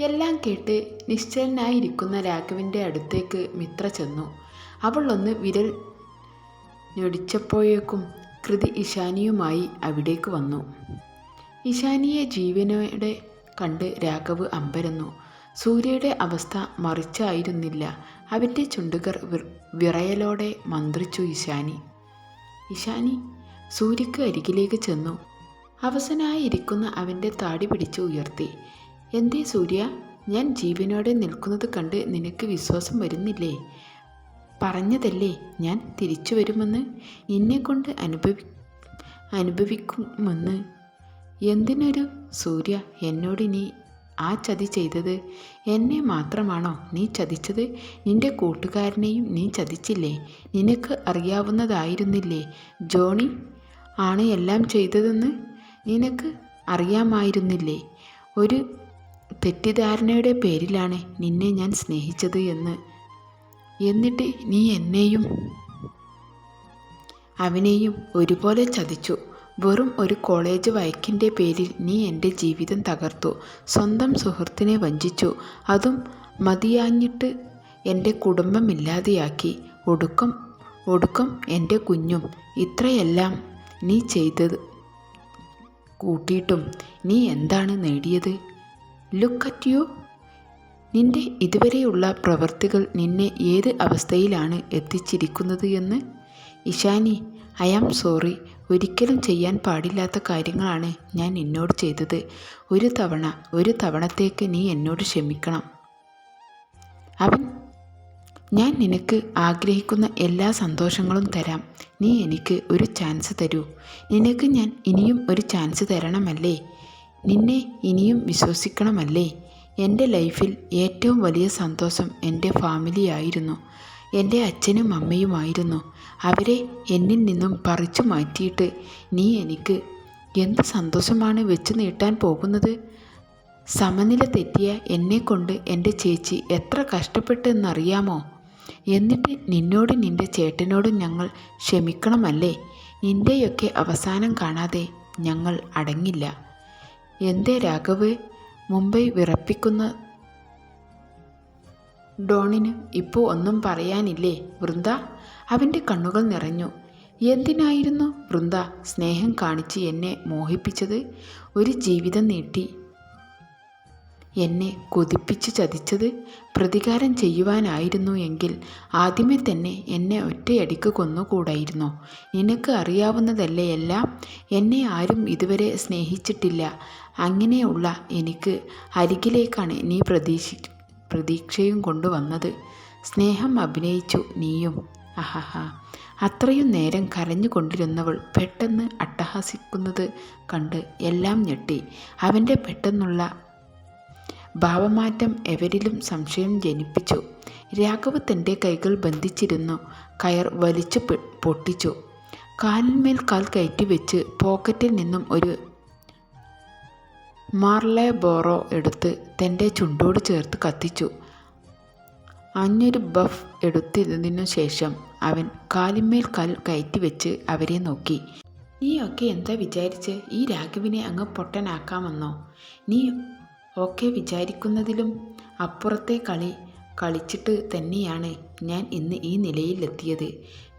എല്ലാം കേട്ട് നിശ്ചലനായിരിക്കുന്ന രാഘവന്റെ അടുത്തേക്ക് മിത്ര ചെന്നു. അവൾ ഒന്ന് വിരൽ ഞൊടിച്ചപ്പോഴേക്കും കൃതി ഇഷാനിയുമായി അവിടേക്ക് വന്നു. ഇഷാനിയെ ജീവനോടെ കണ്ട് രാഘവ് അമ്പരന്നു. സൂര്യയുടെ അവസ്ഥ മറിച്ചായിരുന്നില്ല. അവന്റെ ചുണ്ടുകർ വിറയലോടെ മന്ത്രിച്ചു ഇഷാനി ഇഷാനി സൂര്യക്ക് അരികിലേക്ക് ചെന്നു. അവസനായിരിക്കുന്ന അവന്റെ താടി പിടിച്ചു ഉയർത്തി. എന്തേ സൂര്യ? ഞാൻ ജീവനോടെ നിൽക്കുന്നത് കണ്ട് നിനക്ക് വിശ്വാസം വരുന്നില്ലേ? പറഞ്ഞതല്ലേ ഞാൻ തിരിച്ചു വരുമെന്ന്? നിന്നെക്കൊണ്ട് അനുഭവി അനുഭവിക്കുമെന്ന്? എന്തിനൊരു സൂര്യ എന്നോട് നീ ആ ചതി ചെയ്തത്? എന്നെ മാത്രമാണോ നീ ചതിച്ചത്? നിന്റെ കൂട്ടുകാരനെയും നീ ചതിച്ചില്ലേ? നിനക്ക് അറിയാവുന്നതായിരുന്നില്ലേ? ജോണി ആണ് എല്ലാം ചെയ്തതെന്ന്? നിനക്ക് അറിയാമായിരുന്നില്ലേ? ഒരു തെറ്റിദ്ധാരണയുടെ പേരിലാണ് നിന്നെ ഞാൻ സ്നേഹിച്ചത് എന്ന്. എന്നിട്ട് നീ എന്നെയും അവനെയും ഒരുപോലെ ചതിച്ചു. വെറും ഒരു കോളേജ് വയക്കിന്റെ പേരിൽ നീ എന്റെ ജീവിതം തകർത്തു. സ്വന്തം സുഹൃത്തിനെ വഞ്ചിച്ചു. അതും മതിയാഞ്ഞിട്ട് എന്റെ കുടുംബം ഇല്ലാതെയാക്കി ഒടുക്കം ഒടുക്കം എന്റെ കുഞ്ഞും ഇത്രയെല്ലാം നീ ചെയ്തത് കൂട്ടിയിട്ടും നീ എന്താണ് നേടിയത്? ലുക്ക് അറ്റ് യു നിന്റെ ഇതുവരെയുള്ള പ്രവൃത്തികൾ നിന്നെ ഏത് അവസ്ഥയിലാണ് എത്തിച്ചിരിക്കുന്നത് എന്ന്? ഇഷാനി ഐ ആം സോറി ഒരിക്കലും ചെയ്യാൻ പാടില്ലാത്ത കാര്യങ്ങളാണ് ഞാൻ നിന്നോട് ചെയ്തത്. ഒരു തവണ ഒരു തവണത്തേക്ക് നീ എന്നോട് ക്ഷമിക്കണം. അവൻ ഞാൻ നിനക്ക് ആഗ്രഹിക്കുന്ന എല്ലാ സന്തോഷങ്ങളും തരാം. നീ എനിക്ക് ഒരു ചാൻസ് തരൂ. നിനക്ക് ഞാൻ ഇനിയും ഒരു ചാൻസ് തരണമല്ലേ? നിന്നെ ഇനിയും വിശ്വസിക്കണമല്ലേ? എന്റെ ലൈഫിൽ ഏറ്റവും വലിയ സന്തോഷം എന്റെ ഫാമിലിയായിരുന്നു. എന്റെ അച്ഛനും അമ്മയുമായിരുന്നു. അവരെ എന്നിൽ നിന്നും പറിച്ചു മാറ്റിയിട്ട് നീ എനിക്ക് എന്ത് സന്തോഷമാണ് വെച്ചു നീട്ടാൻ പോകുന്നത്? സമനില തെറ്റിയ എന്നെക്കൊണ്ട് എന്റെ ചേച്ചി എത്ര കഷ്ടപ്പെട്ടെന്നറിയാമോ? എന്നിട്ട് നിന്നോട് നിന്റെ ചേട്ടനോടും ഞങ്ങൾ ക്ഷമിക്കണമല്ലേ? നിന്റെയൊക്കെ അവസാനം കാണാതെ ഞങ്ങൾ അടങ്ങില്ല. എന്തേ രാഘവ്? മുംബൈ വിറപ്പിക്കുന്ന ഡോണിന് ഇപ്പോൾ ഒന്നും പറയാനില്ലേ വൃന്ദ? അവന്റെ കണ്ണുകൾ നിറഞ്ഞു. എന്തിനായിരുന്നു വൃന്ദ സ്നേഹം കാണിച്ച് എന്നെ മോഹിപ്പിച്ചത്? ഒരു ജീവിതം നീട്ടി. എന്നെ കൊതിപ്പിച്ച് ചതിച്ചത് പ്രതികാരം ചെയ്യുവാനായിരുന്നു എങ്കിൽ ആദ്യമേ തന്നെ എന്നെ ഒറ്റയടിക്ക് കൊന്നുകൂടായിരുന്നോ? നിനക്ക് അറിയാവുന്നതല്ലേ എല്ലാം? എന്നെ ആരും ഇതുവരെ സ്നേഹിച്ചിട്ടില്ല. അങ്ങനെയുള്ള എനിക്ക് അരികിലേക്കാണ് നീ പ്രതീക്ഷി പ്രതീക്ഷയും കൊണ്ടുവന്നത്. സ്നേഹം അഭിനയിച്ചു നീയും. അഹഹ. അത്രയും നേരം കരഞ്ഞുകൊണ്ടിരുന്നവൾ പെട്ടെന്ന് അട്ടഹസിക്കുന്നത് കണ്ട് എല്ലാം ഞെട്ടി. അവന്റെ പെട്ടെന്നുള്ള ഭാവമാറ്റം എവരിലും സംശയം ജനിപ്പിച്ചു. രാഘവ് തന്റെ കൈകൾ ബന്ധിച്ചിരുന്നു. കയർ വലിച്ചു പൊട്ടിച്ചു. കാലിന്മേൽ കാൽ കയറ്റി വെച്ച് പോക്കറ്റിൽ നിന്നും ഒരു മാർലെ ബോറോ എടുത്ത് തന്റെ ചുണ്ടോട് ചേർത്ത് കത്തിച്ചു. അഞ്ഞൊരു ബഫ് എടുത്തിരുന്നതിനു ശേഷം അവൻ കാലിന്മേൽ കാൽ കയറ്റി വെച്ച് അവരെ നോക്കി. നീയൊക്കെ എന്താ വിചാരിച്ച് ഈ രാഘവിനെ അങ്ങ് പൊട്ടനാക്കാമെന്നോ? നീ ഒക്കെ വിചാരിക്കുന്നതിലും അപ്പുറത്തെ കളി കളിച്ചിട്ട് തന്നെയാണ് ഞാൻ ഇന്ന് ഈ നിലയിലെത്തിയത്.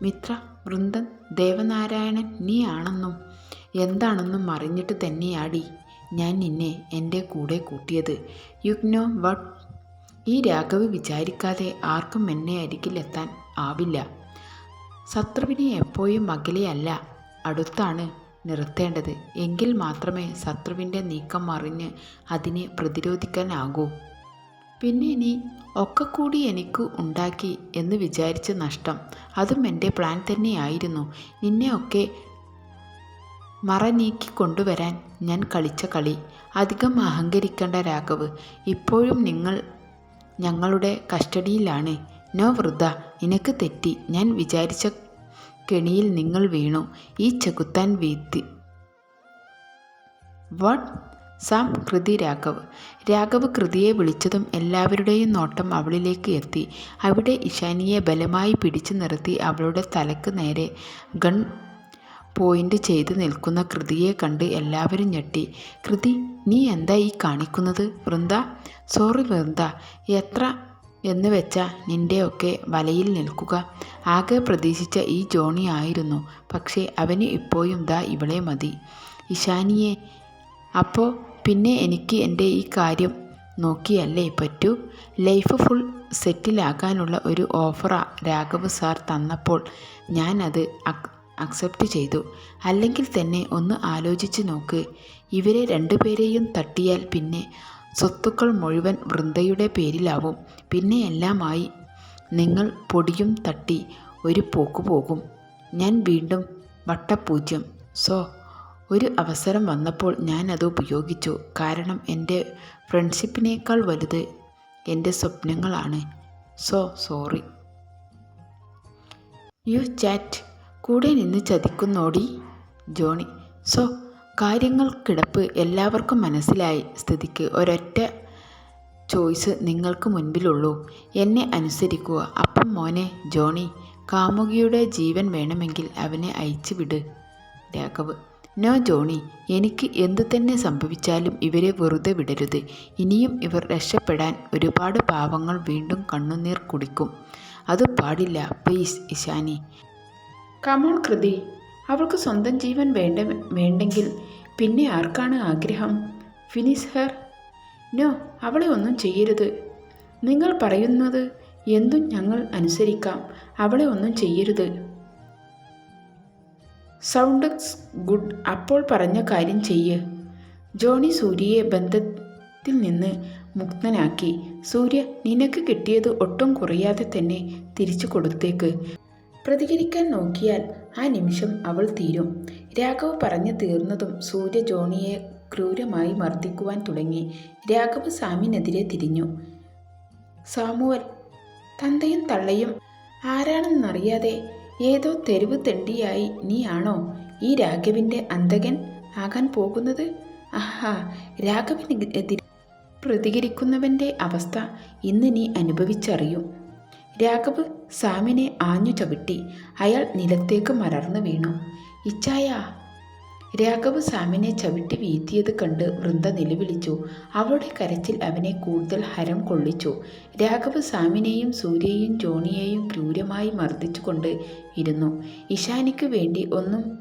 മിത്ര വൃന്ദൻ ദേവനാരായണൻ നീ ആണെന്നും എന്താണെന്നും അറിഞ്ഞിട്ട് തന്നെയാടി. ഞാൻ നിന്നെ എന്റെ കൂടെ കൂട്ടിയത്. You know what? ഈ രാഘവ് വിചാരിക്കാതെ ആർക്കും എന്നെ അരികിലെത്താൻ ആവില്ല. ശത്രുവിനെ എപ്പോഴും അകലെയല്ല അടുത്താണ് നിർത്തേണ്ടത്. എങ്കിൽ മാത്രമേ ശത്രുവിന്റെ നീക്കം അറിഞ്ഞ് അതിനെ പ്രതിരോധിക്കാനാകൂ. പിന്നെ നീ ഒക്കെ കൂടി എനിക്ക് ഉണ്ടാക്കി എന്ന് വിചാരിച്ച് നഷ്ടം. അതും എന്റെ പ്ലാൻ തന്നെയായിരുന്നു. നിന്നെ ഒക്കെ മറ നീക്കി കൊണ്ടുവരാൻ ഞാൻ കളിച്ച കളി. അധികം അഹങ്കരിക്കേണ്ട രാഘവ് ഇപ്പോഴും നിങ്ങൾ ഞങ്ങളുടെ കസ്റ്റഡിയിലാണ്. നോ വൃദ്ധ നിനക്ക് തെറ്റി. ഞാൻ വിചാരിച്ച കെണിയിൽ നിങ്ങൾ വീണു. ഈ ചെകുത്താൻ വീത്തി. വാട്ട്? സാം കൃതി രാഘവ്. രാഘവ് കൃതിയെ വിളിച്ചതും എല്ലാവരുടെയും നോട്ടം അവളിലേക്ക് എത്തി. അവിടെ ഇഷാനിയെ ബലമായി പിടിച്ചു നിർത്തി അവളുടെ തലക്ക് നേരെ ഗൺ പോയിന്റ് ചെയ്ത് നിൽക്കുന്ന കൃതിയെ കണ്ട് എല്ലാവരും ഞെട്ടി. കൃതി നീ എന്താ ഈ കാണിക്കുന്നത്? വൃന്ദ സോറി വൃന്ദ. എത്ര എന്ന് വെച്ചാൽ നിന്റെയൊക്കെ വലയിൽ നിൽക്കുക. ആകെ പ്രതീക്ഷിച്ച ഈ ജോണി ആയിരുന്നു. പക്ഷേ അവന് ഇപ്പോഴും ദാ ഇവളെ മതി. ഇഷാനിയെ അപ്പോൾ പിന്നെ എനിക്ക് എന്റെ ഈ കാര്യം നോക്കിയല്ലേ പറ്റൂ? ലൈഫ് ഫുൾ സെറ്റിലാക്കാനുള്ള ഒരു ഓഫർ രാഘവ് സാർ തന്നപ്പോൾ. ഞാനത് അക്സെപ്റ്റ് ചെയ്തു. അല്ലെങ്കിൽ തന്നെ ഒന്ന് ആലോചിച്ച് നോക്ക്. ഇവരെ രണ്ടുപേരെയും തട്ടിയാൽ പിന്നെ സ്വത്തുക്കൾ മുഴുവൻ വൃന്ദയുടെ പേരിലാവും. പിന്നെ എല്ലാമായി നിങ്ങൾ പൊടിയും തട്ടി ഒരു പോക്ക് പോകും. ഞാൻ വീണ്ടും വട്ടപൂജ്യം. സോ ഒരു അവസരം വന്നപ്പോൾ ഞാൻ അത് ഉപയോഗിച്ചു. കാരണം എന്റെ ഫ്രണ്ട്ഷിപ്പിനേക്കാൾ വലുത് എന്റെ സ്വപ്നങ്ങളാണ്. So sorry. You cheat. കൂടെ നിന്ന് ചതിക്കുന്നോടി? ജോണി. സോ കാര്യങ്ങൾ കിടപ്പ് എല്ലാവർക്കും മനസ്സിലായി. സ്ഥിതിക്ക് ഒരൊറ്റ ചോയ്സ് നിങ്ങൾക്ക് മുൻപിലുള്ളൂ. എന്നെ അനുസരിക്കുക. അപ്പം മോനെ ജോണി കാമുകിയുടെ ജീവൻ വേണമെങ്കിൽ അവനെ അയച്ചു വിട് രാഘവ്. നോ ജോണി എനിക്ക് എന്തു തന്നെ സംഭവിച്ചാലും ഇവരെ വെറുതെ വിടരുത്. ഇനിയും ഇവർ രക്ഷപ്പെടാൻ ഒരുപാട് പാവങ്ങൾ വീണ്ടും കണ്ണുനീർ കുടിക്കും. അത് പാടില്ല. പ്ലീസ് ഇഷാനി കമോൺ കൃതി അവൾക്ക് സ്വന്തം ജീവൻ വേണ്ട വേണ്ടെങ്കിൽ പിന്നെ ആർക്കാണ് ആഗ്രഹം? ഫിനിഷ് ഹെർ നോ അവളെ ഒന്നും ചെയ്യരുത്. നിങ്ങൾ പറയുന്നത് എന്തും ഞങ്ങൾ അനുസരിക്കാം അവളെ ഒന്നും ചെയ്യരുത്. സൗണ്ട്സ് ഗുഡ് അപ്പോൾ പറഞ്ഞ കാര്യം ചെയ്യ്. ജോണി സൂര്യയെ ബന്ധത്തിൽ നിന്ന് മുക്തനാക്കി. സൂര്യ നിനക്ക് കിട്ടിയത് ഒട്ടും കുറയാതെ തന്നെ തിരിച്ചു കൊടുത്തേക്ക്. പ്രതികരിക്കാൻ നോക്കിയാൽ ആ നിമിഷം അവൾ തീരും. രാഘവ് പറഞ്ഞു തീർന്നതും സൂര്യ ജോണിയെ ക്രൂരമായി മർദ്ദിക്കുവാൻ തുടങ്ങി. രാഘവ് സാമിനെതിരെ തിരിഞ്ഞു. സാമുവൽ തന്തയും തള്ളയും ആരാണെന്നറിയാതെ ഏതോ തെരുവ് തെണ്ടിയായി നീയാണോ ഈ രാഘവിന്റെ അന്തകൻ ആകാൻ പോകുന്നത്? ആഹാ രാഘവിനെതിരെ പ്രതികരിക്കുന്നവന്റെ അവസ്ഥ ഇന്ന് നീ അനുഭവിച്ചറിയും. രാഘവ് സാമിനെ ആഞ്ഞു ചവിട്ടി അയാൾ നിലത്തേക്ക് മലർന്നു വീണു. ഇച്ചായ. രാഘവ് സാമിനെ ചവിട്ടി വീഴ്ത്തിയത് കണ്ട് വൃന്ദ നിലവിളിച്ചു. അവളുടെ കരച്ചിൽ അവനെ കൂടുതൽ ഹരം കൊള്ളിച്ചു. രാഘവ് സാമിനെയും സൂര്യയെയും ജോണിയെയും ക്രൂരമായി മർദ്ദിച്ചുകൊണ്ട് ഇരുന്നു. ഇഷാനിക്ക് വേണ്ടി ഒന്നും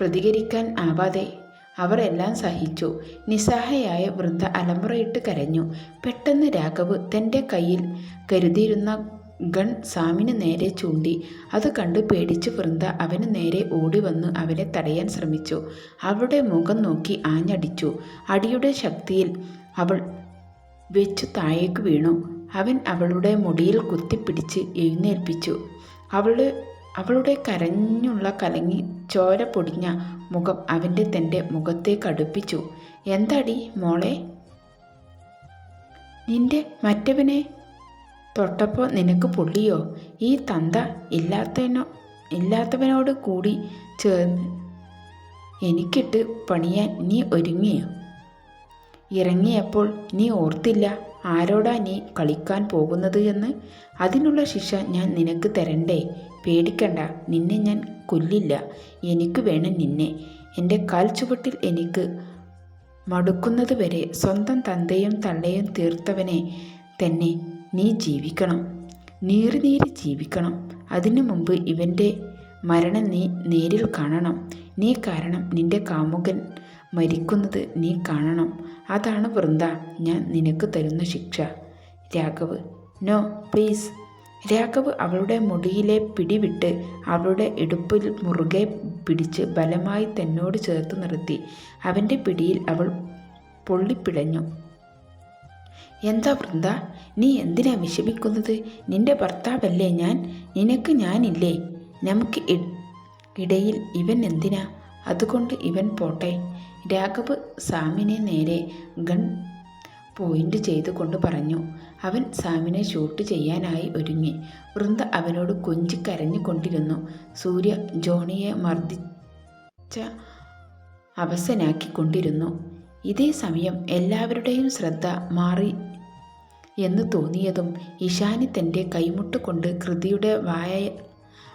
പ്രതികരിക്കാൻ ആവാതെ അവർ എല്ലാം സഹിച്ചു. നിസ്സഹായായ വൃന്ദ അലമുറയിട്ട് കരഞ്ഞു. പെട്ടെന്ന് രാഘവ് തന്റെ കയ്യിൽ കരുതിയിരുന്ന ഗൺ സാമിന് നേരെ ചൂണ്ടി. അത് കണ്ട് പേടിച്ച് വൃന്ദ അവന് നേരെ ഓടി വന്ന് അവനെ തടയാൻ ശ്രമിച്ചു. അവളുടെ മുഖം നോക്കി ആഞ്ഞടിച്ചു. അടിയുടെ ശക്തിയിൽ അവൾ വെച്ചു താഴേക്ക് വീണു. അവൻ അവളുടെ മുടിയിൽ കുത്തിപ്പിടിച്ച് എഴുന്നേൽപ്പിച്ചു. അവളുടെ അവളുടെ കരഞ്ഞുള്ള കലങ്ങി ചോര പൊടിഞ്ഞ മുഖം അവന്റെ തന്റെ മുഖത്തെ അടുപ്പിച്ചു എന്താടി മോളെ? നിന്റെ മറ്റവനെ തൊട്ടപ്പോൾ നിനക്ക് പൊള്ളിയോ? ഈ തന്ത ഇല്ലാത്തവനോ ഇല്ലാത്തവനോട് കൂടി ചേർന്ന് എനിക്കിട്ട് പണിയാൻ നീ ഒരുങ്ങിയോ? ഇറങ്ങിയപ്പോൾ നീ ഓർത്തില്ല ആരോടാ നീ കളിക്കാൻ പോകുന്നത് എന്ന്? അതിനുള്ള ശിക്ഷ ഞാൻ നിനക്ക് തരണ്ടേ. പേടിക്കണ്ട നിന്നെ ഞാൻ കൊല്ലില്ല. എനിക്ക് വേണം നിന്നെ. എന്റെ കാൽ ചുവട്ടിൽ എനിക്ക് മടുക്കുന്നത് വരെ സ്വന്തം തന്തയും തള്ളയും തീർത്തവനെ തന്നെ നീ ജീവിക്കണം. നീറി ജീവിക്കണം. അതിനു മുമ്പ് ഇവന്റെ മരണം നീ നേരിൽ കാണണം. നീ കാരണം നിന്റെ കാമുകൻ മരിക്കുന്നത് നീ കാണണം. അതാണ് വൃന്ദ ഞാൻ നിനക്ക് തരുന്ന ശിക്ഷ. രാഘവ് നോ പ്ലീസ് രാഘവ് അവളുടെ മുടിയിലെ പിടിവിട്ട് അവളുടെ ഇടുപ്പിൽ മുറുകെ പിടിച്ച് ബലമായി തന്നോട് ചേർത്ത് നിർത്തി. അവന്റെ പിടിയിൽ അവൾ പൊള്ളിപ്പിടഞ്ഞു. എന്താ വൃന്ദ നീ എന്തിനാ വിഷമിക്കുന്നത്? നിന്റെ ഭർത്താവല്ലേ ഞാൻ? നിനക്ക് ഞാനില്ലേ? നമുക്ക് ഇടയിൽ ഇവൻ എന്തിനാ? അതുകൊണ്ട് ഇവൻ പോട്ടെ. രാഘവ് സാമിനെ നേരെ ഗൺ പോയിന്റ് ചെയ്തുകൊണ്ട് പറഞ്ഞു. അവൻ സാമിനെ ഷൂട്ട് ചെയ്യാനായി ഒരുങ്ങി. വൃന്ദ അവനോട് കൊഞ്ചിക്കരഞ്ഞുകൊണ്ടിരുന്നു സൂര്യ ജോണിയെ മർദ്ദിച്ച അവസനാക്കിക്കൊണ്ടിരുന്നു. ഇതേ സമയം എല്ലാവരുടെയും ശ്രദ്ധ മാറി എന്ന് തോന്നിയതും ഇഷാനി തന്റെ കൈമുട്ട് കൊണ്ട് കൃതിയുടെ വായ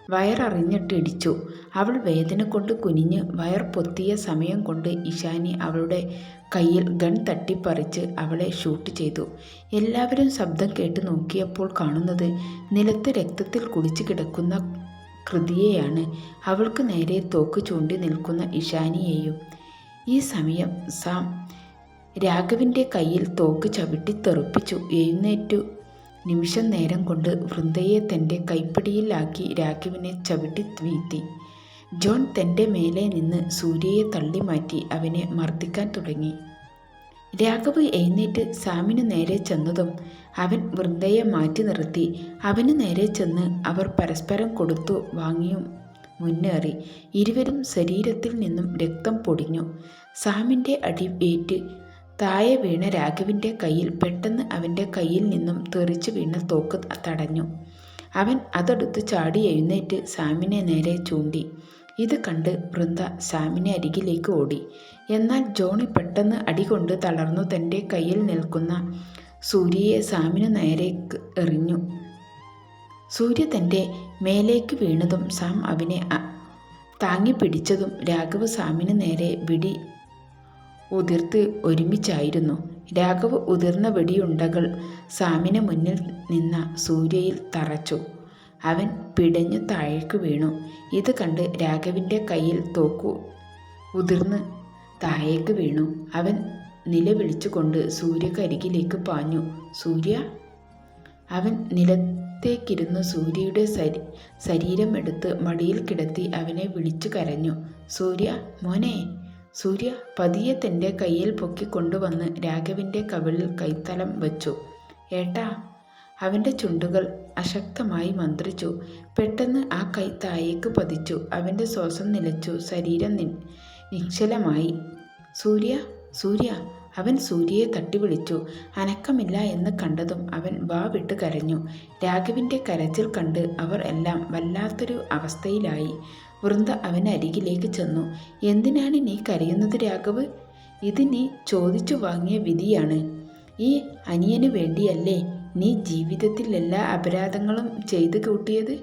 വയററിഞ്ഞിട്ട് ഇടിച്ചു. അവൾ വേദന കൊണ്ട് കുനിഞ്ഞ് വയർ പൊത്തിയ സമയം കൊണ്ട് ഇഷാനി അവളുടെ കയ്യിൽ ഗൺ തട്ടിപ്പറിച്ച് അവളെ ഷൂട്ട് ചെയ്തു. എല്ലാവരും ശബ്ദം കേട്ട് നോക്കിയപ്പോൾ കാണുന്നത് നിലത്ത് രക്തത്തിൽ കുളിച്ചു കിടക്കുന്ന കൃതിയെയാണ്. അവൾക്ക് നേരെ തോക്ക് ചൂണ്ടി നിൽക്കുന്ന ഇഷാനിയെയും ഈ സമയം സാം രാഘവിന്റെ കയ്യിൽ തോക്ക് ചവിട്ടി തെറുപ്പിച്ചു. എഴുന്നേറ്റു. നിമിഷം നേരം കൊണ്ട് വൃന്ദയെ തന്റെ കൈപ്പിടിയിലാക്കി രാഘവിനെ ചവിട്ടി വീഴ്ത്തി. ജോൺ തന്റെ മേലെ നിന്ന് സൂര്യയെ തള്ളി മാറ്റി അവനെ മർദ്ദിക്കാൻ തുടങ്ങി. രാഘവ് എഴുന്നേറ്റ് സാമിനു നേരെ ചെന്നതും അവൻ വൃന്ദയെ മാറ്റി നിർത്തി. അവന് നേരെ ചെന്ന് അവർ പരസ്പരം കൊടുത്തു വാങ്ങിയും മുന്നേറി. ഇരുവരും ശരീരത്തിൽ നിന്നും രക്തം പൊടിഞ്ഞു. സാമിന്റെ അടി ഏറ്റ് താഴെ വീണ രാഘവിന്റെ കയ്യിൽ പെട്ടെന്ന് അവന്റെ കയ്യിൽ നിന്നും തെറിച്ചു വീണ തോക്ക് തടഞ്ഞു. അവൻ അതെടുത്ത് ചാടി എഴുന്നേറ്റ് സാമിനെ നേരെ ചൂണ്ടി. ഇത് കണ്ട് വൃന്ദ സാമിനെ അരികിലേക്ക് ഓടി. എന്നാൽ ജോണി പെട്ടെന്ന് അടികൊണ്ട് തളർന്നു തന്റെ കയ്യിൽ നിൽക്കുന്ന സൂര്യയെ സാമിനു നേരെ എറിഞ്ഞു. സൂര്യ തന്റെ മേലേക്ക് വീണതും സാം അവനെ താങ്ങി പിടിച്ചതും രാഘവ് സാമിന് നേരെ വിടി ഉതിർത്ത് ഒരുമിച്ചായിരുന്നു. രാഘവ് ഉതിർന്ന വെടിയുണ്ടകൾ സാമിന് മുന്നിൽ നിന്ന സൂര്യയിൽ തറച്ചു. അവൻ പിടഞ്ഞു താഴേക്ക് വീണു. ഇത് കണ്ട് രാഘവിന്റെ കയ്യിൽ തോക്കു ഉതിർന്ന് താഴേക്ക് വീണു. അവൻ നിലവിളിച്ചുകൊണ്ട് സൂര്യക്കരികിലേക്ക് പാഞ്ഞു. സൂര്യ? അവൻ നിലത്തേക്കിരുന്ന് സൂര്യയുടെ ശരി ശരീരം എടുത്ത് മടിയിൽ കിടത്തി അവനെ വിളിച്ചു കരഞ്ഞു. സൂര്യ മോനെ. സൂര്യ പതിയെ തന്റെ കയ്യിൽ പൊക്കിക്കൊണ്ടുവന്ന് രാഘവിന്റെ കവിളിൽ കൈത്തലം വച്ചു. ഏട്ടാ. അവന്റെ ചുണ്ടുകൾ അശക്തമായി മന്ത്രിച്ചു. പെട്ടെന്ന് ആ കൈ തായേക്ക് പതിച്ചു. അവന്റെ ശ്വാസം നിലച്ചു. ശരീരം നിശ്ചലമായി. സൂര്യ സൂര്യ. അവൻ സൂര്യയെ തട്ടി വിളിച്ചു. അനക്കമില്ല എന്ന് കണ്ടതും അവൻ വാ വിട്ട് കരഞ്ഞു. രാഘവിന്റെ കരച്ചിൽ കണ്ട് അവർ എല്ലാം വല്ലാത്തൊരു അവസ്ഥയിലായി. വൃന്ദ അവൻ അരികിലേക്ക് ചെന്നു. എന്തിനാണ് നീ കരയുന്നത് രാഘവ്? ഇത് നീ ചോദിച്ചു വാങ്ങിയ വിധിയാണ്. ഈ അനിയന് വേണ്ടിയല്ലേ നീ ജീവിതത്തിൽ എല്ലാ അപരാധങ്ങളും ചെയ്തു കൂട്ടിയത്?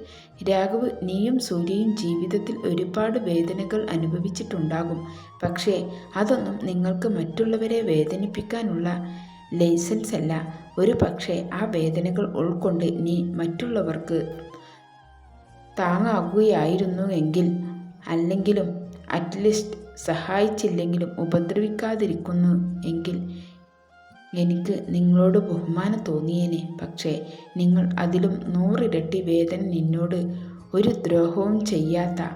രാഘവ് നീയും സൂര്യയും ജീവിതത്തിൽ ഒരുപാട് വേദനകൾ അനുഭവിച്ചിട്ടുണ്ടാകും. പക്ഷേ അതൊന്നും നിങ്ങൾക്ക് മറ്റുള്ളവരെ വേദനിപ്പിക്കാനുള്ള ലൈസൻസ് അല്ല. ഒരു പക്ഷേ ആ വേദനകൾ ഉൾക്കൊണ്ട് നീ മറ്റുള്ളവർക്ക് താങ്ങാകുകയായിരുന്നു എങ്കിൽ അല്ലെങ്കിലും അറ്റ്ലീസ്റ്റ് സഹായിച്ചില്ലെങ്കിലും ഉപദ്രവിക്കാതിരിക്കുന്നു എങ്കിൽ എനിക്ക് നിങ്ങളോട് ബഹുമാനം തോന്നിയേനെ. പക്ഷേ നിങ്ങൾ അതിലും നൂറിരട്ടി വേദന നിന്നോട് ഒരു ദ്രോഹവും ചെയ്യാത്ത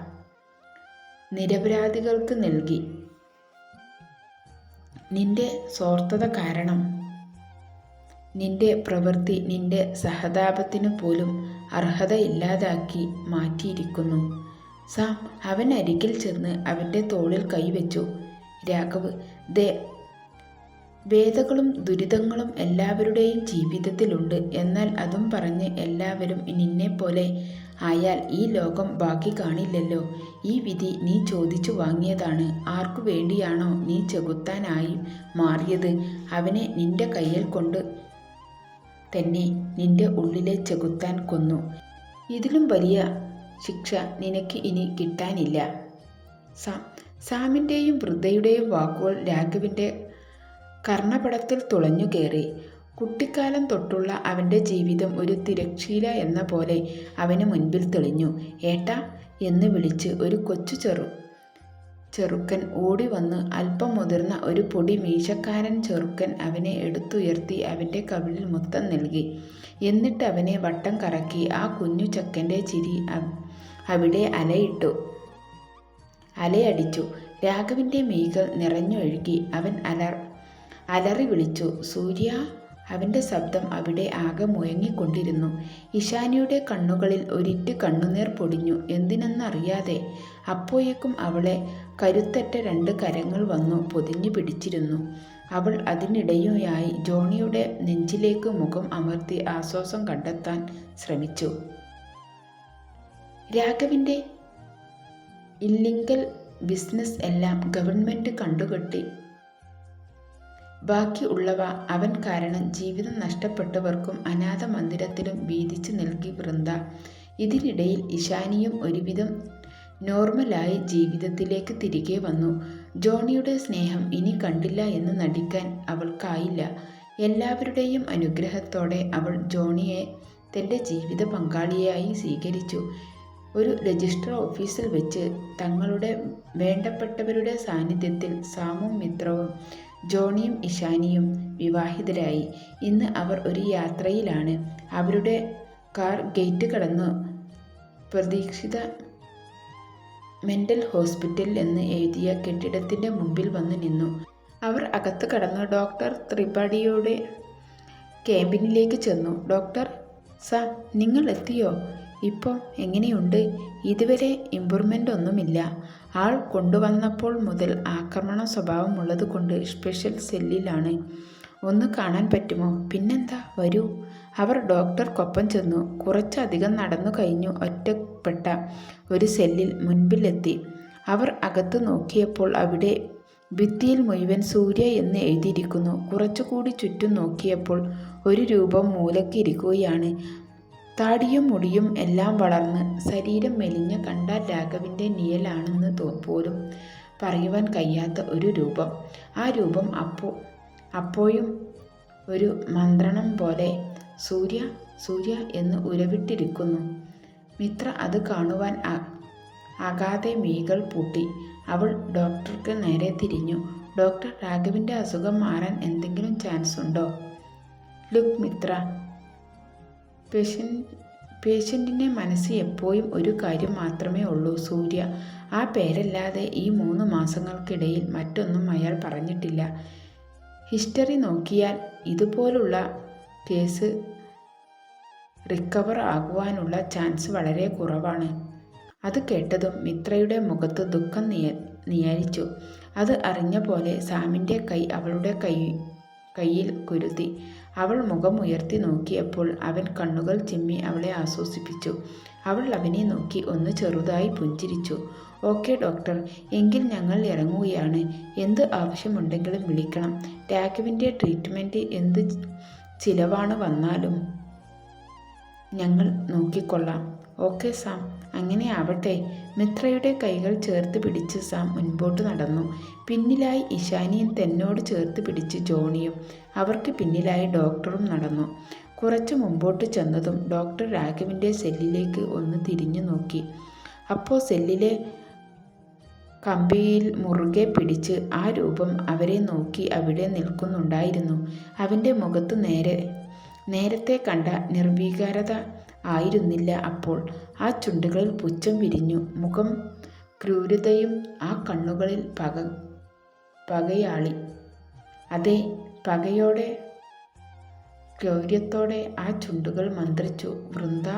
നിരപരാധികൾക്ക് നൽകി. നിന്റെ സ്വാർത്ഥത കാരണം നിന്റെ പ്രവൃത്തി നിന്റെ സഹതാപത്തിനു പോലും അർഹതയില്ലാതാക്കി മാറ്റിയിരിക്കുന്നു. സാം അവൻ അരികിൽ ചെന്ന് അവന്റെ തോളിൽ കൈവച്ചു. രാഘവ് ദേ വേദകളും ദുരിതങ്ങളും എല്ലാവരുടെയും ജീവിതത്തിലുണ്ട്. എന്നാൽ അതും പറഞ്ഞ് എല്ലാവരും നിന്നെ പോലെ ആയാൽ ഈ ലോകം ബാക്കി കാണില്ലല്ലോ. ഈ വിധി നീ ചോദിച്ചു വാങ്ങിയതാണ്. ആർക്കു വേണ്ടിയാണോ നീ ചെകുത്താനായി മാറിയത്? അവനെ നിന്റെ കയ്യിൽ കൊണ്ട് തന്നെ നിന്റെ ഉള്ളിലെ ചെകുത്താൻ കൊന്നു. ഇതിലും വലിയ ശിക്ഷ നിനക്ക് ഇനി കിട്ടാനില്ല. സാം സാമിന്റെയും വൃദ്ധയുടെയും വാക്കുകൾ രാഘവിന്റെ കർണപടത്തിൽ തുളഞ്ഞു കയറി കുട്ടിക്കാലം തൊട്ടുള്ള അവന്റെ ജീവിതം ഒരു തിരക്ഷീല എന്ന പോലെ അവന് മുൻപിൽ തെളിഞ്ഞു. ഏട്ടാ എന്ന് വിളിച്ച് ഒരു കൊച്ചു ചെറു ചെറുക്കൻ ഓടി വന്ന് അല്പം മുതിർന്ന ഒരു പൊടി മീശക്കാരൻ ചെറുക്കൻ അവനെ എടുത്തുയർത്തി അവന്റെ കവിളിൽ മുത്തം നൽകി. എന്നിട്ട് അവനെ വട്ടം കറക്കി ആ കുഞ്ഞു ചക്കന്റെ ചിരി അവിടെ അലയിട്ടു അലയടിച്ചു. രാഘവിന്റെ മെയ്കൾ നിറഞ്ഞൊഴുകി. അവൻ അലർ അലറി വിളിച്ചു. സൂര്യ അവന്റെ ശബ്ദം അവിടെ ആകെ മുയങ്ങിക്കൊണ്ടിരുന്നു ഇഷാനിയുടെ കണ്ണുകളിൽ ഒരിറ്റ് കണ്ണുനീർ പൊടിഞ്ഞു. എന്തിനെന്നറിയാതെ അപ്പോയേക്കും അവളെ കരുത്തറ്റ രണ്ട് കരങ്ങൾ വന്നു പൊതിഞ്ഞു പിടിച്ചിരുന്നു. അവൾ അതിനിടയുമായി ജോണിയുടെ നെഞ്ചിലേക്ക് മുഖം അമർത്തി ആശ്വാസം കണ്ടെത്താൻ ശ്രമിച്ചു. രാഘവിന്റെ ഇല്ലിങ്കൽ ബിസിനസ് എല്ലാം ഗവൺമെന്റ് കണ്ടുകെട്ടി ബാക്കി ഉള്ളവ അവൻ കാരണം ജീവിതം നഷ്ടപ്പെട്ടവർക്കും അനാഥ മന്ദിരത്തിലും വീതിച്ചു നൽകി വൃന്ദ. ഇതിനിടയിൽ ഇഷാനിയും ഒരുവിധം നോർമലായി ജീവിതത്തിലേക്ക് തിരികെ വന്നു. ജോണിയുടെ സ്നേഹം ഇനി കണ്ടില്ല എന്ന് നടിക്കാൻ അവൾക്കായില്ല. എല്ലാവരുടെയും അനുഗ്രഹത്തോടെ അവൾ ജോണിയെ തന്റെ ജീവിത പങ്കാളിയായി സ്വീകരിച്ചു. ഒരു രജിസ്റ്റർ ഓഫീസിൽ വെച്ച് തങ്ങളുടെ വേണ്ടപ്പെട്ടവരുടെ സാന്നിധ്യത്തിൽ സാമും മിത്രവും ജോണിയും ഇഷാനിയും വിവാഹിതരായി. ഇന്ന് അവർ ഒരു യാത്രയിലാണ്. അവരുടെ കാർ ഗേറ്റ് കടന്നു. പ്രതീക്ഷിത മെന്റൽ ഹോസ്പിറ്റൽ എന്ന് എഴുതിയ കെട്ടിടത്തിന്റെ മുമ്പിൽ വന്നു നിന്നു. അവർ അകത്ത് കടന്ന് ഡോക്ടർ ത്രിപാഠിയുടെ ക്യാമ്പിനിലേക്ക് ചെന്നു. ഡോക്ടർ സാം നിങ്ങൾ എത്തിയോ ഇപ്പോൾ എങ്ങനെയുണ്ട്? ഇതുവരെ ഇമ്പ്രൂവ്മെന്റ് ഒന്നുമില്ല. ആൾ കൊണ്ടുവന്നപ്പോൾ മുതൽ ആക്രമണ സ്വഭാവമുള്ളത് കൊണ്ട് സ്പെഷ്യൽ സെല്ലിലാണ് ഒന്ന് കാണാൻ പറ്റുമോ? പിന്നെന്താ? വരൂ. അവർ ഡോക്ടർക്കൊപ്പം ചെന്നു. കുറച്ചധികം നടന്നു കഴിഞ്ഞു ഒറ്റപ്പെട്ട ഒരു സെല്ലിൽ മുൻപിലെത്തി. അവർ അകത്ത് നോക്കിയപ്പോൾ അവിടെ ഭിത്തിയിൽ മുഴുവൻ സൂര്യ എന്ന് എഴുതിയിരിക്കുന്നു. കുറച്ചുകൂടി ചുറ്റും നോക്കിയപ്പോൾ ഒരു രൂപം മൂലക്കിരിക്കുകയാണ് താടിയും മുടിയും എല്ലാം വളർന്ന് ശരീരം മെലിഞ്ഞ കണ്ടാൽ രാഘവിന്റെ നിയലാണെന്ന് പോലും പറയുവാൻ കഴിയാത്ത ഒരു രൂപം. ആ രൂപം അപ്പോ അപ്പോഴും ഒരു മന്ത്രണം പോലെ സൂര്യ സൂര്യ എന്ന് ഉരവിട്ടിരിക്കുന്നു. മിത്ര അത് കാണുവാൻ ആകാതെ മീകൾ പൂട്ടി. അവൾ ഡോക്ടർക്ക് നേരെ തിരിഞ്ഞു. ഡോക്ടർ രാഘവിന്റെ അസുഖം മാറാൻ എന്തെങ്കിലും ചാൻസ് ഉണ്ടോ ലുക്ക് മിത്ര പേഷ്യൻ പേഷ്യന്റിന്റെ മനസ്സിൽ എപ്പോഴും ഒരു കാര്യം മാത്രമേ ഉള്ളൂ സൂര്യ. ആ പേരല്ലാതെ ഈ മൂന്ന് മാസങ്ങൾക്കിടയിൽ മറ്റൊന്നും അയാൾ പറഞ്ഞിട്ടില്ല. ഹിസ്റ്ററി നോക്കിയാൽ ഇതുപോലുള്ള കേസ് റിക്കവർ ആകുവാനുള്ള ചാൻസ് വളരെ കുറവാണ്. അത് കേട്ടതും മിത്രയുടെ മുഖത്ത് ദുഃഖം നിയ നിയാരിച്ചു. അത് അറിഞ്ഞ പോലെ സാമിന്റെ കൈ അവളുടെ കൈ കയ്യിൽ കുരുതി. അവൾ മുഖം ഉയർത്തി നോക്കിയപ്പോൾ അവൻ കണ്ണുകൾ ചിമ്മി അവളെ ആശ്വസിപ്പിച്ചു അവൾ അവനെ നോക്കി ഒന്ന് ചെറുതായി പുഞ്ചിരിച്ചു. Okay doctor. എങ്കിൽ ഞങ്ങൾ ഇറങ്ങുകയാണ്. എന്ത് ആവശ്യമുണ്ടെങ്കിലും വിളിക്കണം. രാഘവിന്റെ ട്രീറ്റ്മെന്റ് എന്ത് ചിലവാണ് വന്നാലും ഞങ്ങൾ നോക്കിക്കൊള്ളാം. Okay Sam. അങ്ങനെ ആവട്ടെ. മിത്രയുടെ കൈകൾ ചേർത്ത് പിടിച്ച് സാം മുൻപോട്ട് നടന്നു. പിന്നിലായി ഇഷാനിയും തന്നോട് ചേർത്ത് പിടിച്ച് ജോണിയും. അവർക്ക് പിന്നിലായി ഡോക്ടറും നടന്നു. കുറച്ച് മുമ്പോട്ട് ചെന്നതും ഡോക്ടർ രാഘവിന്റെ സെല്ലിലേക്ക് ഒന്ന് തിരിഞ്ഞു നോക്കി. അപ്പോൾ സെല്ലിലെ കമ്പിയിൽ മുറുകെ പിടിച്ച് ആ രൂപം അവരെ നോക്കി അവിടെ നിൽക്കുന്നുണ്ടായിരുന്നു. അവന്റെ മുഖത്ത് നേരെ നേരത്തെ കണ്ട നിർവീകാരത ആയിരുന്നില്ല അപ്പോൾ. ആ ചുണ്ടുകളിൽ പുച്ഛം വിരിഞ്ഞു. മുഖം ക്രൂരതയും ആ കണ്ണുകളിൽ പക പകയാളി. അതെ പകയോടെ ഗൗര്യത്തോടെ ആ ചുണ്ടുകൾ മന്ത്രിച്ചു. വൃന്ദ